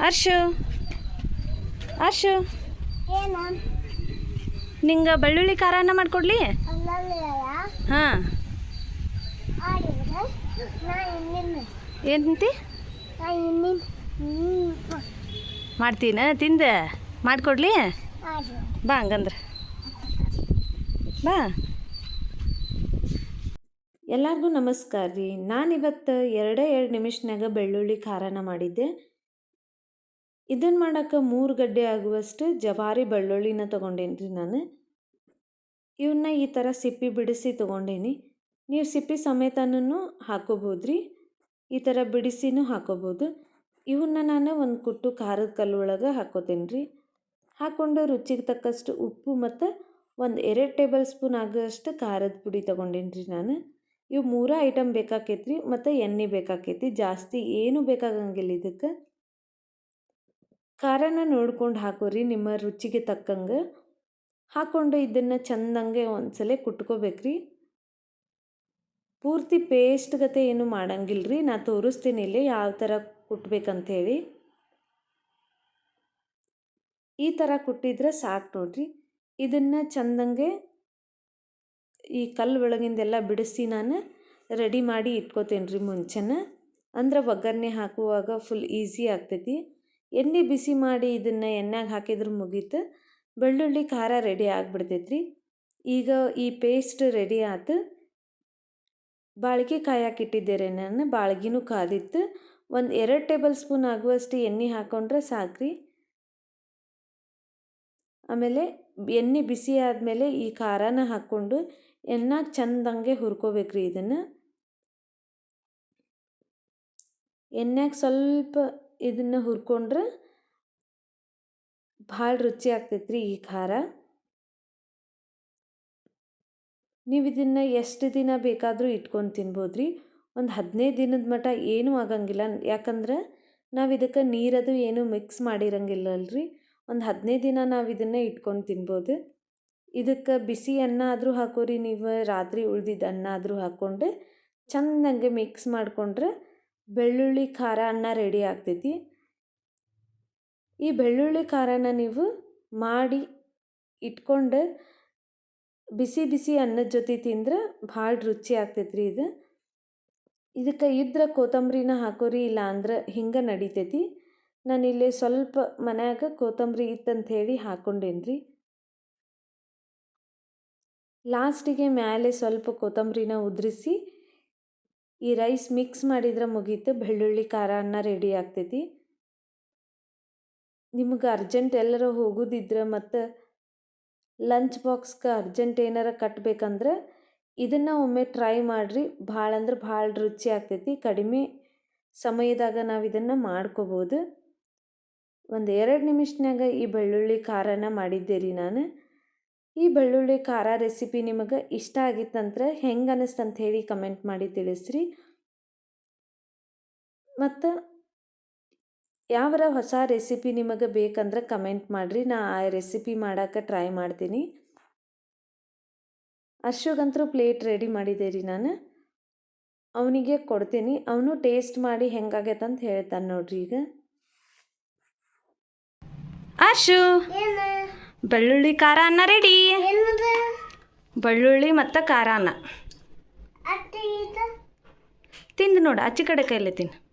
ಹರ್ಷು. ಹರ್ಷು. ಏನು ನಿಂಗೆ ಬೆಳ್ಳುಳ್ಳಿ ಖಾರನ ಮಾಡಿಕೊಡ್ಲಿ? ಅಲ್ಲಲ್ಲ ಹಾಂ. ಏನಂತಿ ಮಾಡ್ತೀನ? ತಿಂದೆ? ಮಾಡಿಕೊಡ್ಲಿ? ಬಾ ಹಂಗಂದ್ರೆ. ಬಾ. ಎಲ್ಲರಿಗೂ ನಮಸ್ಕಾರ ರೀ. ನಾನಿವತ್ತು ಎರಡೇ ಎರಡು ನಿಮಿಷನಾಗ ಬೆಳ್ಳುಳ್ಳಿ ಖಾರನ ಮಾಡಿದ್ದೆ. ಇದನ್ನು ಮಾಡೋಕ್ಕೆ ಮೂರು ಗಡ್ಡೆ ಆಗುವಷ್ಟು ಜವಾರಿ ಬೆಳ್ಳುಳ್ಳಿನ ತೊಗೊಂಡೇನಿ ರೀ ನಾನು. ಇವನ್ನ ಈ ಥರ ಸಿಪ್ಪಿ ಬಿಡಿಸಿ ತೊಗೊಂಡೇನಿ. ನೀವು ಸಿಪ್ಪಿ ಸಮೇತನೂ ಹಾಕೋಬೋದು ರೀ ಈ ಥರ ಬಿಡಿಸಿನೂ ಹಾಕೋಬೋದು. ಇವನ್ನ ನಾನು ಒಂದು ಕುಟ್ಟು ಖಾರದ ಕಲ್ಲೊಳಗೆ ಹಾಕೋತೀನಿ ರೀ ಹಾಕ್ಕೊಂಡು ರುಚಿಗೆ ತಕ್ಕಷ್ಟು ಉಪ್ಪು ಮತ್ತು ಒಂದು ಎರಡು ಟೇಬಲ್ ಸ್ಪೂನ್ ಆಗೋಷ್ಟು ಖಾರದ ಪುಡಿ ತೊಗೊಂಡೇನಿ ರೀ ನಾನು. ಇವು ಮೂರು ಐಟಮ್ ಬೇಕಾಕೈತಿ ರೀ ಮತ್ತು ಎಣ್ಣೆ ಬೇಕಾಕೈತಿ. ಜಾಸ್ತಿ ಏನೂ ಬೇಕಾಗಂಗಿಲ್ಲ ಇದಕ್ಕೆ. ಖಾರನ ನೋಡ್ಕೊಂಡು ಹಾಕೋರಿ ನಿಮ್ಮ ರುಚಿಗೆ ತಕ್ಕಂಗೆ. ಹಾಕ್ಕೊಂಡು ಇದನ್ನು ಚಂದಂಗೆ ಒಂದ್ಸಲ ಕುಟ್ಕೋಬೇಕ್ರಿ. ಪೂರ್ತಿ ಪೇಸ್ಟ್ ಗತೆ ಏನು ಮಾಡಂಗಿಲ್ಲ ರೀ ನಾ ತೋರಿಸ್ತೀನಿ ಇಲ್ಲಿ ಯಾವ ಥರ ಕುಟ್ಬೇಕಂಥೇಳಿ ಈ ಥರ ಕುಟ್ಟಿದ್ರೆ ಸಾಕು ನೋಡ್ರಿ. ಇದನ್ನು ಚೆಂದಂಗೆ ಈ ಕಲ್ಲು ಒಳಗಿಂದೆಲ್ಲ ಬಿಡಿಸಿ ನಾನು ರೆಡಿ ಮಾಡಿ ಇಟ್ಕೋತೇನೆ ರೀ ಮುಂಚೆನ. ಅಂದ್ರೆ ಒಗ್ಗರಣೆ ಹಾಕುವಾಗ ಫುಲ್ ಈಸಿ ಆಗ್ತೈತಿ. ಎಣ್ಣೆ ಬಿಸಿ ಮಾಡಿ ಇದನ್ನು ಎಣ್ಣೆಗೆ ಹಾಕಿದ್ರೆ ಮುಗೀತು. ಬೆಳ್ಳುಳ್ಳಿ, ಖಾರ ರೆಡಿ ಆಗಿಬಿಡ್ತೈತ್ರಿ. ಈಗ ಈ ಪೇಸ್ಟ್ ರೆಡಿ ಆತು. ಬಾಳ್ಗೆ ಇಟ್ಟಿದ್ದೆ ನಾನು, ಬಾಳ್ಗಿನೂ ಕಾದಿತ್ತು. ಒಂದು ಎರಡು ಟೇಬಲ್ ಸ್ಪೂನ್ ಆಗುವಷ್ಟು ಎಣ್ಣೆ ಹಾಕ್ಕೊಂಡ್ರೆ ಸಾಕ್ರಿ. ಆಮೇಲೆ ಎಣ್ಣೆ ಬಿಸಿ ಆದಮೇಲೆ ಈ ಖಾರನ ಹಾಕ್ಕೊಂಡು ಎಣ್ಣೆ ಚಂದಂಗೆ ಹುರ್ಕೋಬೇಕ್ರಿ ಇದನ್ನು. ಎಣ್ಣೆಗೆ ಸ್ವಲ್ಪ ಇದನ್ನು ಹುರ್ಕೊಂಡ್ರೆ ಭಾಳ ರುಚಿ ಆಗ್ತೈತೆ ರೀ ಈ ಖಾರ. ನೀವು ಇದನ್ನು ಎಷ್ಟು ದಿನ ಬೇಕಾದರೂ ಇಟ್ಕೊಂಡು ತಿನ್ಬೋದು ರೀ ಒಂದು ಹದಿನೈದು ದಿನದ ಮಟ್ಟ ಏನೂ ಆಗಂಗಿಲ್ಲ. ಯಾಕಂದ್ರೆ ನಾವು ಇದಕ್ಕೆ ನೀರದು ಏನೂ ಮಿಕ್ಸ್ ಮಾಡಿರಂಗಿಲ್ಲಲ್ರಿ ಒಂದು ಹದಿನೈದು ದಿನ ನಾವು ಇದನ್ನು ಇಟ್ಕೊಂಡು ತಿನ್ಬೋದು. ಇದಕ್ಕೆ ಬಿಸಿ ಅನ್ನ ಆದರೂ ಹಾಕೋರಿ. ನೀವು ರಾತ್ರಿ ಉಳ್ದಿದ್ದ ಅನ್ನ ಆದರೂ ಹಾಕ್ಕೊಂಡು ಚಂದಂಗೆ ಮಿಕ್ಸ್ ಮಾಡಿಕೊಂಡ್ರೆ ಬೆಳ್ಳುಳ್ಳಿ ಖಾರ ಅನ್ನ ರೆಡಿ ಆಗ್ತೈತಿ. ಈ ಬೆಳ್ಳುಳ್ಳಿ ಖಾರನ ನೀವು ಮಾಡಿ ಇಟ್ಕೊಂಡು ಬಿಸಿ ಬಿಸಿ ಅನ್ನದ ಜೊತೆ ತಿಂದ್ರೆ ಭಾಳ ರುಚಿ ಆಗ್ತೈತ್ರಿ ಇದು. ಇದಕ್ಕೆ ಇದ್ರೆ ಕೊತ್ತಂಬರಿನ ಹಾಕೋರಿ ಇಲ್ಲ ಅಂದ್ರೆ ಹಿಂಗೆ ನಡಿತೈತಿ. ನಾನಿಲ್ಲಿ ಸ್ವಲ್ಪ ಮನ್ಯಾಗ ಕೊತ್ತಂಬರಿ ಇತ್ತಂತ ಹೇಳಿ ಹಾಕ್ಕೊಂಡೇನ್ರಿ ಲಾಸ್ಟಿಗೆ ಮೇಲೆ ಸ್ವಲ್ಪ ಕೊತ್ತಂಬರಿನ ಉದುರಿಸಿ ಈ ರೈಸ್ ಮಿಕ್ಸ್ ಮಾಡಿದ್ರೆ ಮುಗೀತು, ಬೆಳ್ಳುಳ್ಳಿ, ಖಾರ, ಅನ್ನ ರೆಡಿ ಆಗ್ತೈತಿ. ನಿಮಗೆ ಅರ್ಜೆಂಟ್ ಎಲ್ಲರೂ ಹೋಗೋದಿದ್ರೆ ಮತ್ತು ಲಂಚ್ ಬಾಕ್ಸ್ಗೆ ಅರ್ಜೆಂಟ್ ಏನಾರ ಕಟ್ಟಬೇಕಂದ್ರೆ ಇದನ್ನು ಒಮ್ಮೆ ಟ್ರೈ ಮಾಡಿರಿ. ಭಾಳ ಅಂದ್ರೆ ಭಾಳ ರುಚಿ ಆಗ್ತೈತಿ. ಕಡಿಮೆ ಸಮಯದಾಗ ನಾವು ಇದನ್ನು ಮಾಡ್ಕೋಬೋದು. ಒಂದು ಎರಡು ನಿಮಿಷನಾಗ ಈ ಬೆಳ್ಳುಳ್ಳಿ, ಖಾರನ ಮಾಡಿದ್ದೆ ರೀ ನಾನು. ಈ ಬೆಳ್ಳುಳ್ಳಿ ಖಾರ ರೆಸಿಪಿ ನಿಮಗೆ ಇಷ್ಟ ಆಗಿತ್ತಂದ್ರೆ ಹೆಂಗೆ ಅನ್ನಿಸ್ತಂತ ಹೇಳಿ ಕಮೆಂಟ್ ಮಾಡಿ ತಿಳಿಸ್ರಿ. ಮತ್ತು ಯಾವರ ಹೊಸ ರೆಸಿಪಿ ನಿಮಗೆ ಬೇಕಂದ್ರೆ ಕಮೆಂಟ್ ಮಾಡಿರಿ. ನಾ ಆ ರೆಸಿಪಿ ಮಾಡೋಕ್ಕೆ ಟ್ರೈ ಮಾಡ್ತೀನಿ. ಅರ್ಶಗಂತರೂ ಪ್ಲೇಟ್ ರೆಡಿ ಮಾಡಿದೆ ರೀ ನಾನು. ಅವನಿಗೆ ಕೊಡ್ತೀನಿ. ಅವನು ಟೇಸ್ಟ್ ಮಾಡಿ ಹೆಂಗಾಗೈತೆ ಅಂತ ಹೇಳ್ತಾನೆ ನೋಡ್ರಿ ಈಗ. ಅರ್ಶು! ಬೆಳ್ಳುಳ್ಳಿ ಖಾರ ಅನ್ನ ರೆಡಿ ಬೆಳ್ಳುಳ್ಳಿ ಮತ್ತು ಖಾರ ಅನ್ನ. ತಿಂದು ನೋಡು ಆಚೆ ಕಡೆ ಕೈಯಲ್ಲಿ ತಿನ್ನು.